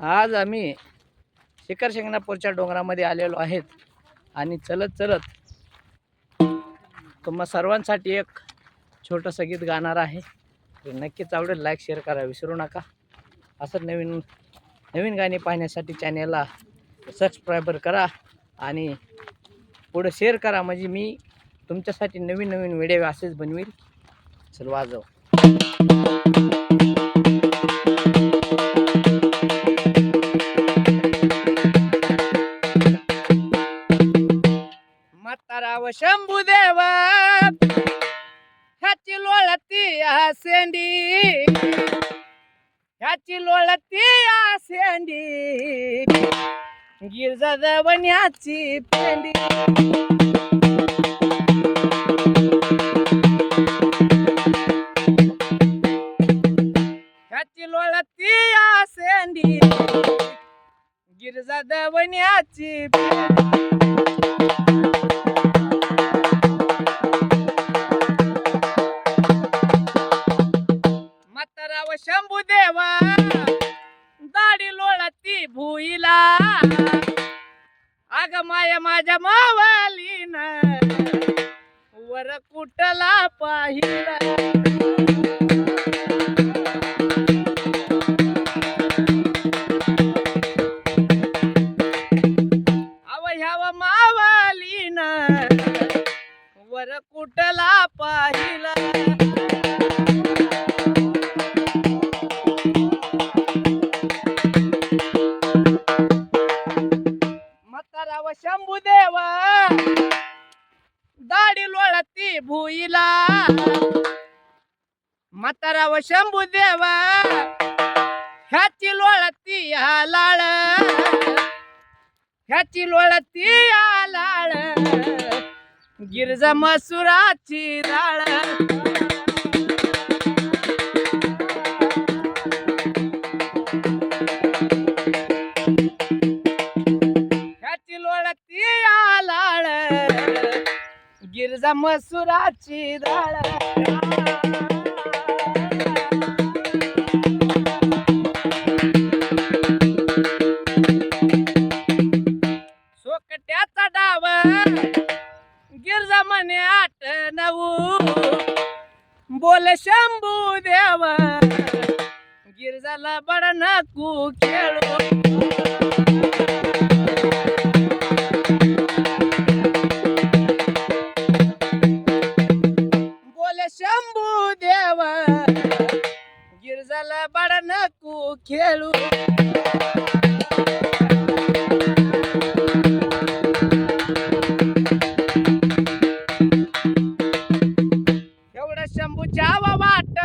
आज आम्ही शिखर शिंगणापूरच्या डोंगरामध्ये आलेलो आहेत आणि चलत चलत तुम्हा सर्वांसाठी एक छोटंसं गीत गाणार आहे. ते नक्कीच आवडेल लाईक शेअर करा विसरू नका. असं नवीन नवीन गाणी पाहण्यासाठी चॅनेलला सबस्क्रायबर करा आणि पुढं शेअर करा. म्हणजे मी तुमच्यासाठी नवीन नवीन व्हिडिओ असेच बनवील चल वाजव. शंभूदेव ह्याची लोळती सेंडी ह्याची लोळती सेंडी गिरजा दवण्याची पेंडी. मावालीन वर कुठला पाहिला? दाढी लोळती भुईला. मतराव शंभू देवा ह्याची लोळती हा लाळ ह्याची लोळती हा लाळ गिरजा मसुराची लाळ आता मसुराची राळ सोकट्याचा डाव. गिरजा म्हणे आठ नऊ. बोल शंभू देव. गिरजाला बड नको खेळू. शंभू देव गिरजाला बड नको खेळू. एवढं शंभूच्या वाट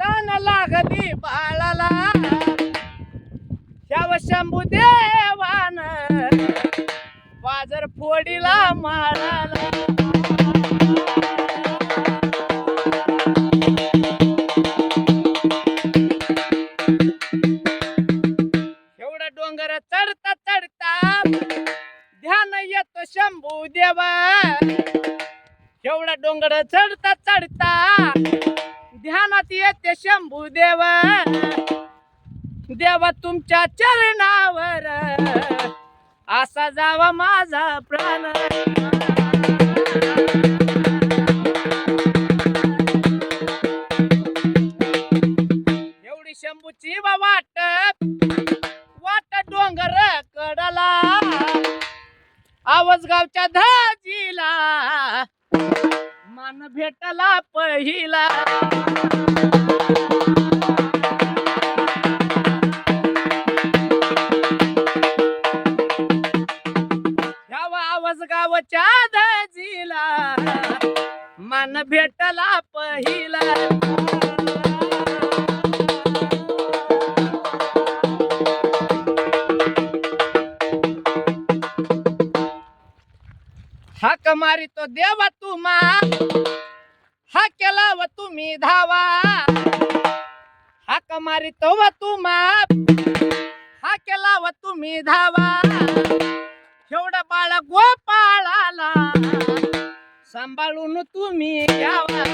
तन लागली बाळाला. शव शंभू देवान वाजर फोडीला मारा येतो शंभू देवा. एवढा डोंगर चढता चढता ध्यानात येते शंभू देवा. देवा तुमच्या चरणावर असा जावा माझा प्राण. एवढी शंभूची वाट वाट डोंगर कडला आवाज गावच्या धाजीला. मान भेटला पहिला. हाक मारी तो देवा तुम्हा. हा केला व तुम्ही धावा. हाक कमारी तो व तुम्हा. हा केला व तुम्ही धावा. एवढा बाळा गोपाळाला सांभाळून तुम्ही घ्यावा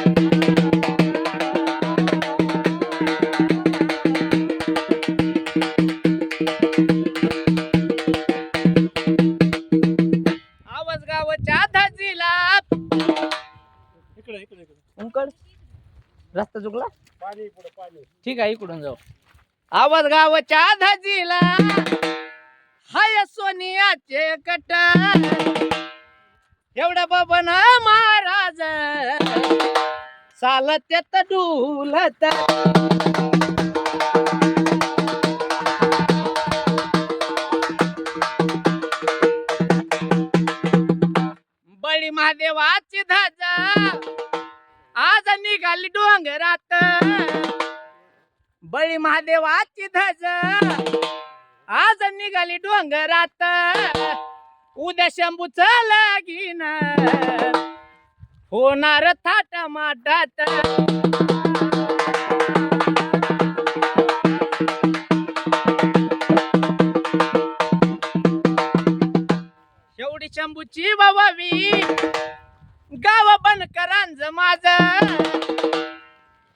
उंकड. रस्ता चुकला? ठीक आहे इकडून जाऊ. आवाज गावाच्या धाजीला हाय सोनियाचे कट एवढा ना महाराज. चालत येत डुलत. बळी महादेवाची धाजा आज निघाली डोंगरात. बळी महादेवाची धज आज निघाली डोंगरात. उद्या शंभूच लगीन. होणार थाट माटात शेवटी शंभूची बाबावी गाव बनकरांज माझ.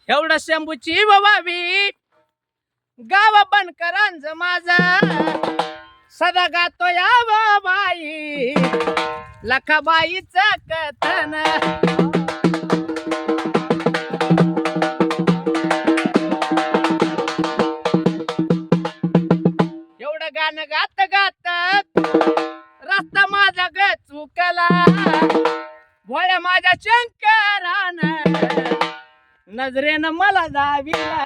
एवढं शंभूची बाबावी गाव बनकरांज माझ. सदा गातो या बाई लखाबाईच कथन. एवढं गाणं गात माझ्या शंकरान. नजरेनं मला जाविला